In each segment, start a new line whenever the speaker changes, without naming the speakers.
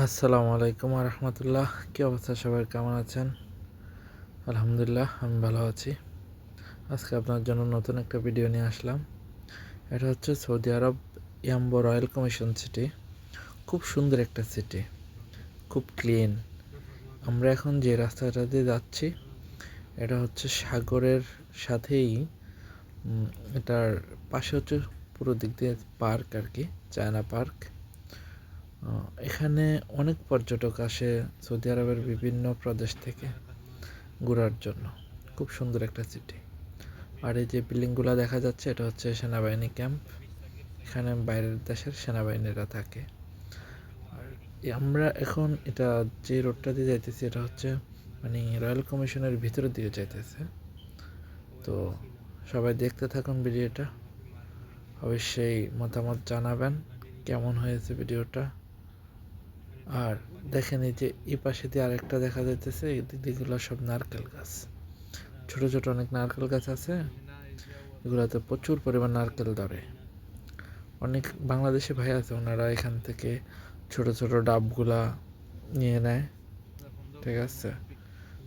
আসসালামু আলাইকুম রহমতুল্লাহ কী অবস্থা সবার? কেমন আছেন? আলহামদুলিল্লাহ, আমি ভালো আছি। আজকে আপনার জন্য নতুন একটা ভিডিও নিয়ে আসলাম। এটা হচ্ছে সৌদি আরব ইয়াম্বো রয়্যাল কমিশন সিটি। খুব সুন্দর একটা সিটি। খুব ক্লিন। আমরা এখন যে রাস্তাটা দিয়ে যাচ্ছি, এটা হচ্ছে সাগরের সাথেই এটার পাশে হচ্ছে পুরো দিক দিয়ে পার্ক আর কি, চায়না পার্ক। এখানে অনেক পর্যটক আসে সৌদি আরবের বিভিন্ন প্রদেশ থেকে ঘোরার জন্য। খুব সুন্দর একটা সিটি আর এই যে বিল্ডিংগুলো দেখা যাচ্ছে, এটা হচ্ছে সেনাবাহিনী ক্যাম্প এখানে বাইরের দেশের সেনাবাহিনীরা থাকে। আর আমরা এখন এটা যে রোডটা দিয়ে যাইতেছি, এটা হচ্ছে মানে রয়্যাল কমিশনের ভিতরের দিকে যাইতেছে। তো সবাই দেখতে থাকুন ভিডিওটা অবশ্যই মতামত জানাবেন, কেমন হয়েছে ভিডিওটা আর দেখেন এই যে এই পাশে দিয়ে আরেকটা দেখা যাইতেছে, এই দিকগুলো সব নারকেল গাছ। ছোট ছোট অনেক নারকেল গাছ আছে। এগুলোতে প্রচুর পরিমাণ নারকেল ধরে। অনেক বাংলাদেশি ভাই আছে, ওনারা এখান থেকে ছোট ছোট ডাবগুলা নিয়ে নেয়। ঠিক আছে?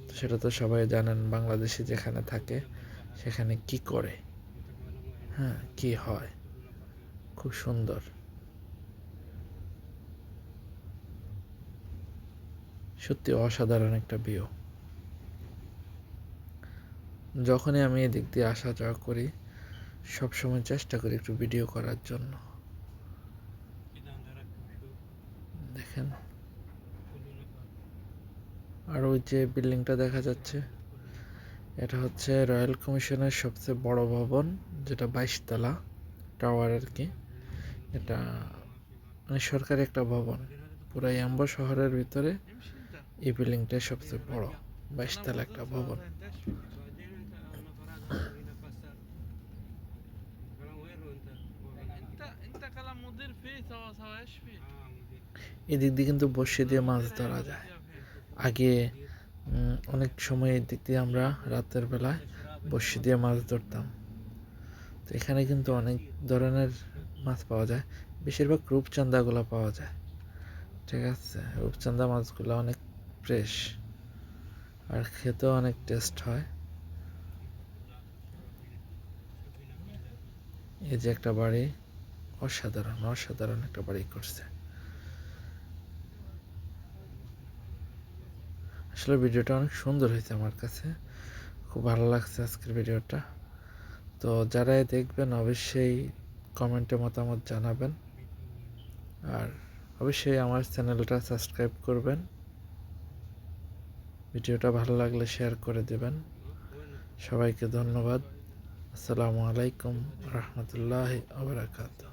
তো সেটা তো সবাই জানেন, বাংলাদেশি যেখানে থাকে, সেখানে কি করে? হ্যাঁ কি হয়? খুব সুন্দর। সত্যি অসাধারণ একটা ভিউ যখনই আমি এদিক দিয়ে আসা যাওয়া করি, সবসময় চেষ্টা করি একটু ভিডিও করার জন্য। দেখেন। আর ওই যে বিল্ডিংটা দেখা যাচ্ছে, এটা হচ্ছে রয়্যাল কমিশনের সবচেয়ে বড় ভবন, যেটা বাইশতলা টাওয়ার আর কি। এটা মানে সরকারি একটা ভবন। পুরো ইয়াম্বা শহরের ভিতরে এই বিল্ডিংটা সবচেয়ে বড়, বাইশতলা একটা ভবন। এদিক দিয়ে কিন্তু বসে দিয়ে মাছ ধরা যায়। আগে অনেক সময় এদিক দিয়ে আমরা রাতের বেলায় বসে দিয়ে মাছ ধরতাম। তো এখানে কিন্তু অনেক ধরনের মাছ পাওয়া যায়। বেশিরভাগ রূপচাঁদাগুলো পাওয়া যায়। ঠিক আছে? রূপচান্দা মাছগুলো অনেক ফ্রেশ আর খেতেও অনেক টেস্ট হয়। এই যে একটা বাড়ি, অসাধারণ অসাধারণ একটা বাড়ি করছে। আসলে ভিডিওটা অনেক সুন্দর হয়েছে আমার কাছে। খুব ভালো লাগছে আজকের ভিডিওটা। তো যারাই দেখবেন, অবশ্যই কমেন্টে মতামত জানাবেন। আর অবশ্যই আমার চ্যানেলটা সাবস্ক্রাইব করবেন। ভিডিওটা ভালো লাগলে শেয়ার করে দেবেন। সবাইকে ধন্যবাদ। আসসালামু আলাইকুম রহমতুল্লাহ আবরাকাতু